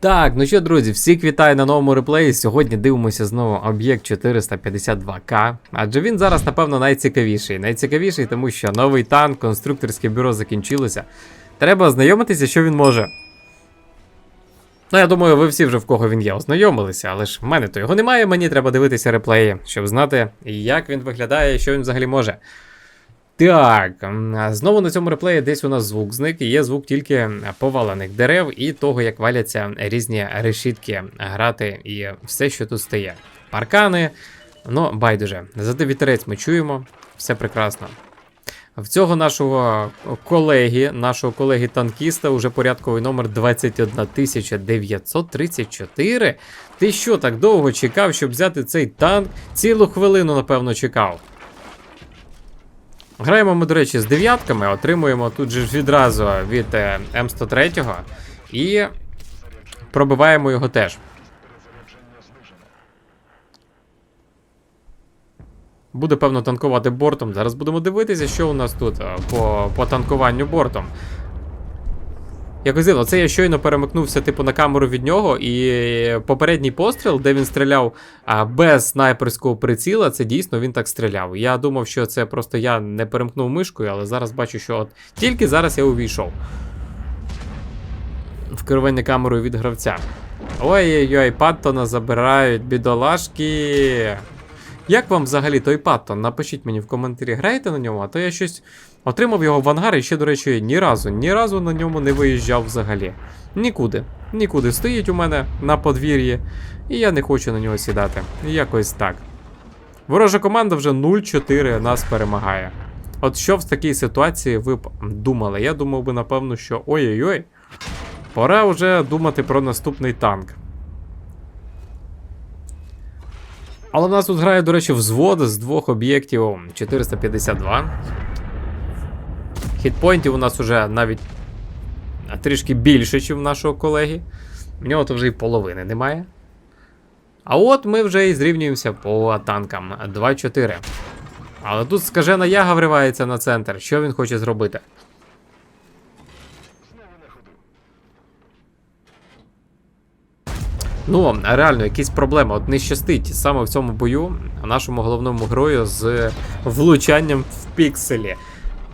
Так, ну що, друзі, всіх вітаю на новому реплеї. Сьогодні дивимося знову об'єкт 452К. Адже він зараз, напевно, найцікавіший. Найцікавіший, тому що новий танк, конструкторське бюро закінчилося. Треба ознайомитися, що він може. Ну, я думаю, ви всі вже в кого він є, ознайомилися, але ж в мене то його немає, мені треба дивитися реплеї, щоб знати, як він виглядає і що він взагалі може. Так, знову на цьому реплеї десь у нас звук зник, є звук тільки повалених дерев і того, як валяться різні решітки грати і все, що тут стає. Паркани, ну, байдуже. Зате вітерець ми чуємо, все прекрасно. В цього нашого колеги, нашого колеги-танкіста, уже порядковий номер 21934. Ти що так довго чекав, щоб взяти цей танк? Цілу хвилину, напевно, чекав. Граємо ми, до речі, з дев'ятками, отримуємо тут же відразу від е, М103 і пробиваємо його теж. Буде, певно, танкувати бортом. Зараз будемо дивитися, що у нас тут е, по, по танкуванню бортом. Якось дивно, це я щойно перемикнувся типу на камеру від нього, і попередній постріл, де він стріляв а, без снайперського приціла, це дійсно він так стріляв. Я думав, що це просто я не перемкнув мишкою, але зараз бачу, що от тільки зараз я увійшов. В керування камерою від гравця. Ой-ой-ой, Паттона забирають, бідолашки. Як вам взагалі той Паттон? Напишіть мені в коментарі, граєте на ньому, а то я щось отримав його в ангар і ще, до речі, ні разу, ні разу на ньому не виїжджав взагалі. Нікуди. Нікуди стоїть у мене на подвір'ї, і я не хочу на нього сідати. Якось так. Ворожа команда вже 0-4 нас перемагає. От що в такій ситуації ви б думали? Я думав би, напевно, що ой-ой-ой, пора вже думати про наступний танк. Але в нас тут грає, до речі, взвод з двох об'єктів 452. Хітпойнтів у нас уже навіть трішки більше, ніж в нашого колеги. В нього то вже і половини немає. А от ми вже і зрівнюємося по танкам 2-4. Але тут скажена яга вривається на центр. Що він хоче зробити? Ну, реально, якісь проблеми. От не щастить саме в цьому бою нашому головному герою з влучанням в пікселі.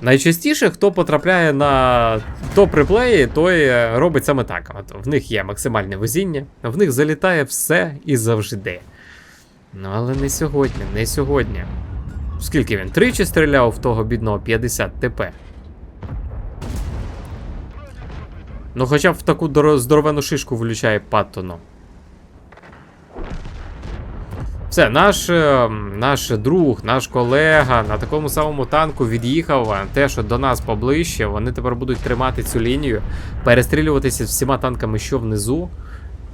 Найчастіше, хто потрапляє на топ-реплеї, той е, робить саме так. От в них є максимальне везіння, в них залітає все і завжди. Ну, але не сьогодні, не сьогодні. Скільки він? Тричі стріляв в того бідного 50 ТП. Ну, хоча б в таку здоровену шишку влючає Паттону. Все, наш, е, наш друг, наш колега на такому самому танку від'їхав. Те, що до нас поближче, вони тепер будуть тримати цю лінію, перестрілюватися всіма танками, що внизу.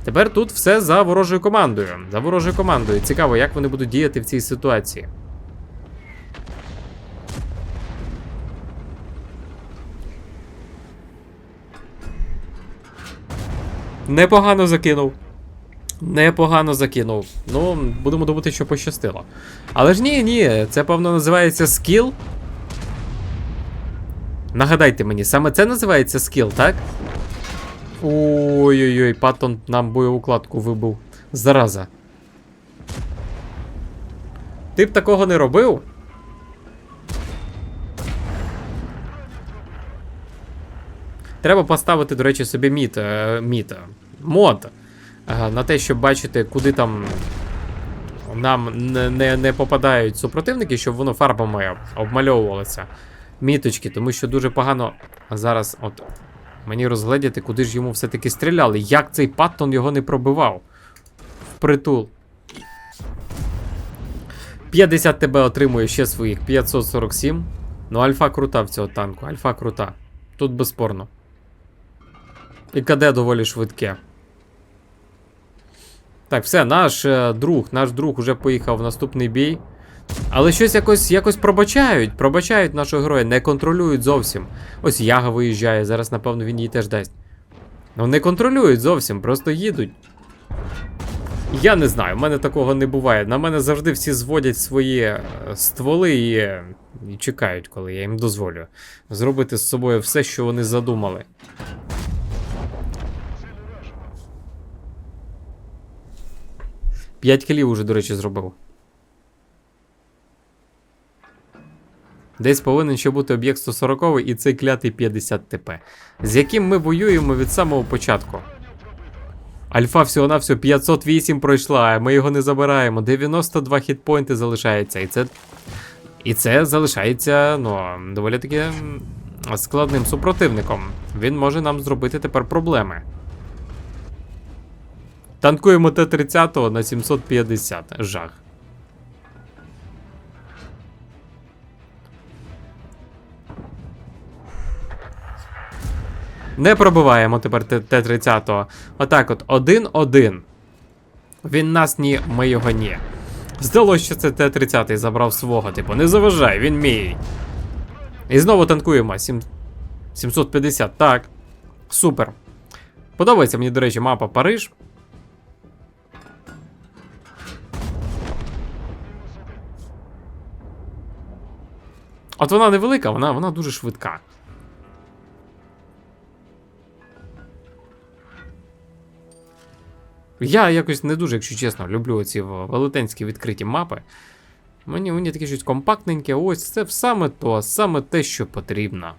Тепер тут все за ворожою командою. За ворожою командою. Цікаво, як вони будуть діяти в цій ситуації. Непогано закинув. Непогано закинув. Ну, будемо думати, що пощастило. Але ж ні, ні, це певно називається скіл. Нагадайте мені, саме це називається скіл, так? Ой-ой-ой, Паттон нам бойову кладку вибив. Зараза. Ти б такого не робив? Треба поставити, до речі, собі міт, е, міт, мод на те, щоб бачити, куди там нам не, не, не попадають супротивники, щоб воно фарбами обмальовувалося. Міточки, тому що дуже погано зараз от мені розгледіти, куди ж йому все-таки стріляли. Як цей Паттон його не пробивав? Впритул. 50 тебе отримує ще своїх 547. Ну, альфа крута в цього танку, альфа крута. Тут безспорно. І КД доволі швидке. Так, все, наш е, друг, наш друг уже поїхав в наступний бій. Але щось якось якось пробачають, пробачають нашого героя, не контролюють зовсім. Ось Яга виїжджає, зараз, напевно, він її теж дасть. Ну, не контролюють зовсім, просто їдуть. Я не знаю, в мене такого не буває. На мене завжди всі зводять свої е, стволи і, е, і чекають, коли я їм дозволю зробити з собою все, що вони задумали. 5 кілів уже, до речі, зробив. Десь повинен ще бути об'єкт 140 і цей клятий 50 ТП, з яким ми воюємо від самого початку. Альфа всього-навсього 508 пройшла, ми його не забираємо. 92 хітпойнти залишається. І це. І це залишається, ну, доволі таки складним супротивником. Він може нам зробити тепер проблеми. Танкуємо Т-30 на 750. Жах. Не пробиваємо тепер Т- Т-30. Отак от, один-один. Він нас ні, ми його ні. Здалося, що це Т-30 забрав свого, типу, не заважай, він мій. І знову танкуємо. Сім... 750, так. Супер. Подобається мені, до речі, мапа Париж. От вона невелика, вона, вона дуже швидка. Я якось не дуже, якщо чесно, люблю ці велетенські відкриті мапи. Мені, мені таке щось компактненьке, ось це саме то, саме те, що потрібно.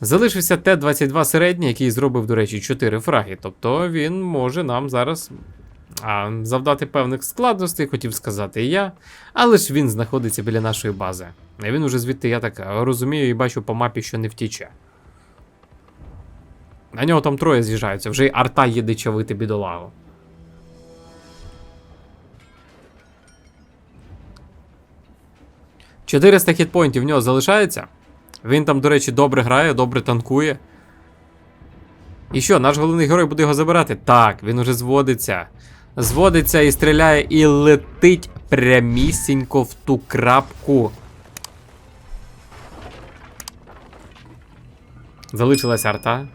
Залишився Т-22 середній, який зробив, до речі, 4 фраги. Тобто він може нам зараз а, завдати певних складностей, хотів сказати і я. Але ж він знаходиться біля нашої бази. І він уже звідти, я так розумію і бачу по мапі, що не втіче. На нього там троє з'їжджаються, вже й арта їде чавити бідолагу. Чотириста хітпоінтів в нього залишається. Він там, до речі, добре грає, добре танкує. І що, наш головний герой буде його забирати? Так, він уже зводиться. Зводиться і стріляє, і летить прямісінько в ту крапку. Залишилась арта.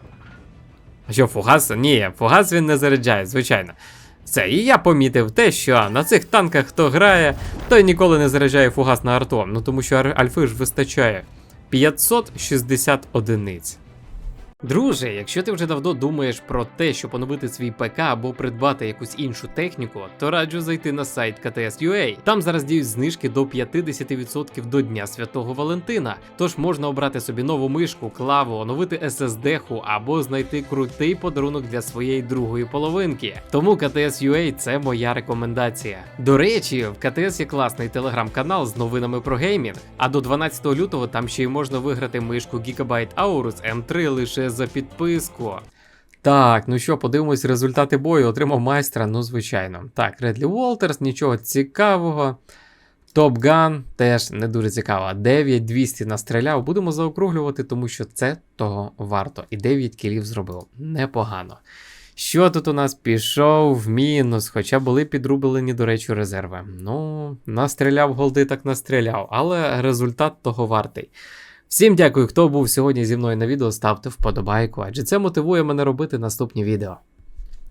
А що, фугас? Ні, фугас він не заряджає, звичайно. Все, і я помітив те, що на цих танках хто грає, той ніколи не заряджає фугас на арту. Ну тому що альфи ж вистачає 560 одиниць. Друже, якщо ти вже давно думаєш про те, щоб оновити свій ПК або придбати якусь іншу техніку, то раджу зайти на сайт KTS.ua. Там зараз діють знижки до 50% до Дня Святого Валентина. Тож можна обрати собі нову мишку, клаву, оновити SSD-ху або знайти крутий подарунок для своєї другої половинки. Тому KTS.ua – це моя рекомендація. До речі, в KTS є класний телеграм-канал з новинами про геймінг. А до 12 лютого там ще й можна виграти мишку Gigabyte Aorus M3 лише за підписку. Так, ну що, подивимось результати бою. Отримав майстра, ну звичайно. Так, Редлі Уолтерс, нічого цікавого. Топ Ган теж не дуже цікаво. 9200 настріляв. Будемо заокруглювати, тому що це того варто. І 9 кілів зробив. Непогано. Що тут у нас пішов в мінус, хоча були підрублені, до речі, резерви. Ну, настріляв голди, так настріляв, але результат того вартий. Всім дякую, хто був сьогодні зі мною на відео. Ставте вподобайку, адже це мотивує мене робити наступні відео.